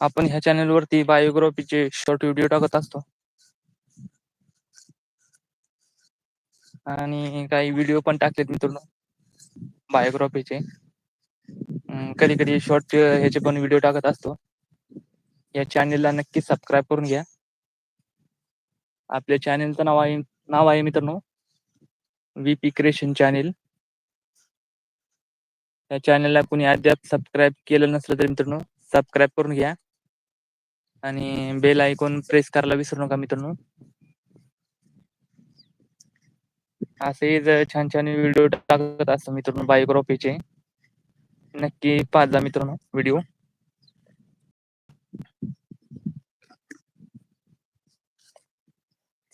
आपण ह्या चॅनलवरती बायोग्राफीचे शॉर्ट व्हिडिओ टाकत असतो. आणि काही व्हिडिओ पण टाकलेत मित्रांनो बायोग्राफीचे कधी कधी शॉर्ट ह्याचे पण व्हिडिओ टाकत असतो. या चॅनेलला नक्की सबस्क्राईब करून घ्या. आपल्या चॅनेलचं नाव आहे नाव आहे मित्रांनो व्हीपी क्रिएशन चॅनेल या चॅनेलला कुणी अद्याप सबस्क्राईब केलं नसलं तर मित्रांनो सबस्क्राईब करून घ्या. आणि बेल आयकॉन प्रेस करायला विसरू नका मित्रांनो. असेच छान छान व्हिडिओ टाकत असतो मित्रांनो बायोग्राफीचे नक्की पाच जा मित्रांनो व्हिडिओ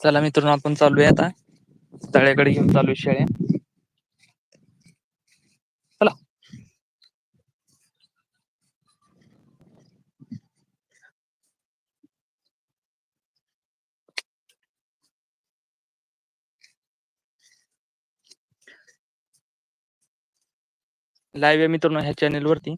चला मित्रांनो आपण चालूया आता. तळ्याकडे घेऊन चालू शेळ्या लाईव्ह आहे मित्रांनो ह्या चॅनेल वरती.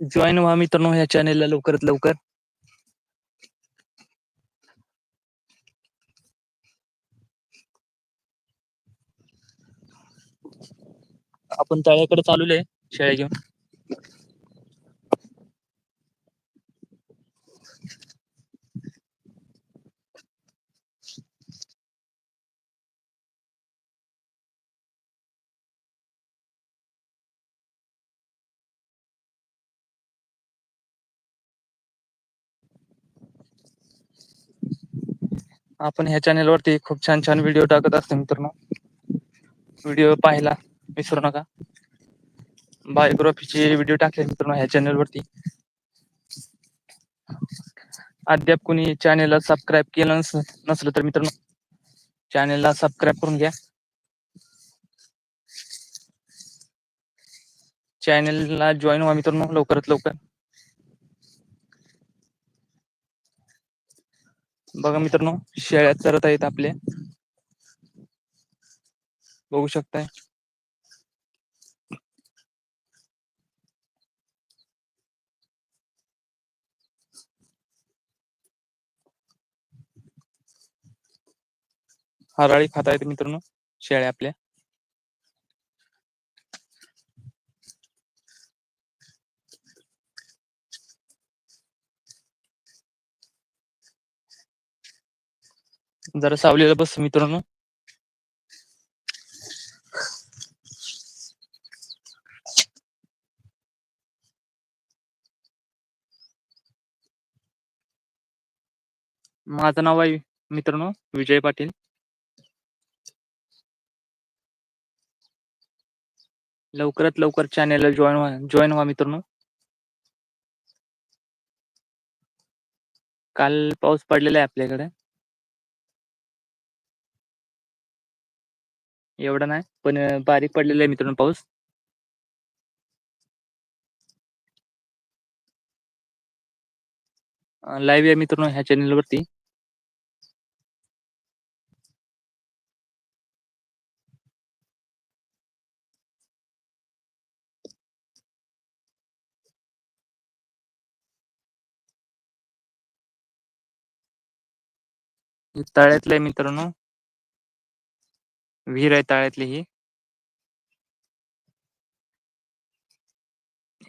जॉईन व्हा मित्रांनो ह्या चॅनेलला लवकरात लवकर. आपण तळ्याकडे चालू शेळ्या घेऊन. आपण ह्या चॅनेलवरती खूप छान छान व्हिडिओ टाकत मित्रांनो. व्हिडिओ पाहायला विसरू नका. बायोग्राफीचे व्हिडिओ टाकले मित्रांनो ह्या चॅनेलवरती अद्याप कोणी चॅनेलला सबस्क्राईब केलं नसलं तर मित्रांनो चॅनेलला सबस्क्राईब करून घ्या. चॅनेलला जॉईन व्हा मित्रांनो लवकरात लवकर. बघा मित्रांनो शेळ्या चरत आहेत आपले. बघू शकताय. हराळी खाता आहेत मित्रांनो. शेळ्या आपल्या. जरा सावलीला बस मित्रांनो. माझं नाव आहे मित्रांनो विजय पाटील. लवकरात लवकर चॅनेलला जॉईन व्हा जॉईन व्हा मित्रांनो. काल पाऊस पडलेला आहे आपल्याकडे. एवढा नाही पण बारीक पडलेला आहे मित्रांनो पाऊस. लाईव्ह आहे मित्रांनो ह्या चॅनेलवरती तळ्यातले मित्रांनो. विहीर आहे तळ्यातली ही.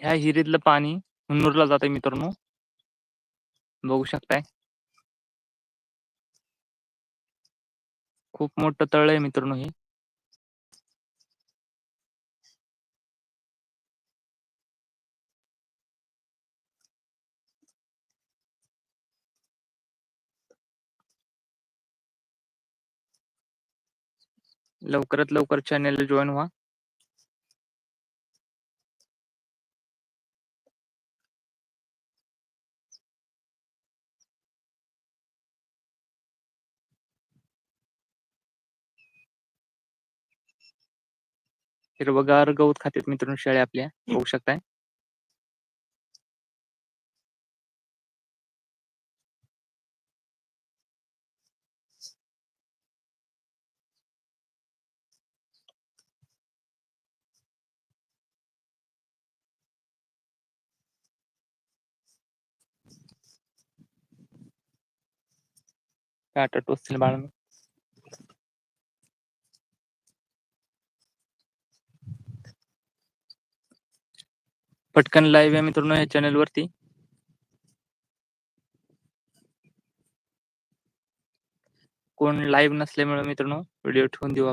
ह्या हिरीतलं पाणी हुन्नूरला जात आहे मित्रांनो. बघू शकताय. खूप मोठं तळ आहे मित्रांनो हे. लवकरात लवकर चॅनेलला जॉईन व्हा. हिरवगार गवत खात्यात मित्रांनो शेळ्या आपल्या बघू शकताय. आठ टोचतील बाळांनो पटकन लाइव है मित्रांनो या चॅनल वरती। कोण लाईव्ह नसल्यामुळे मित्रांनो व्हिडिओ ठेवून देऊ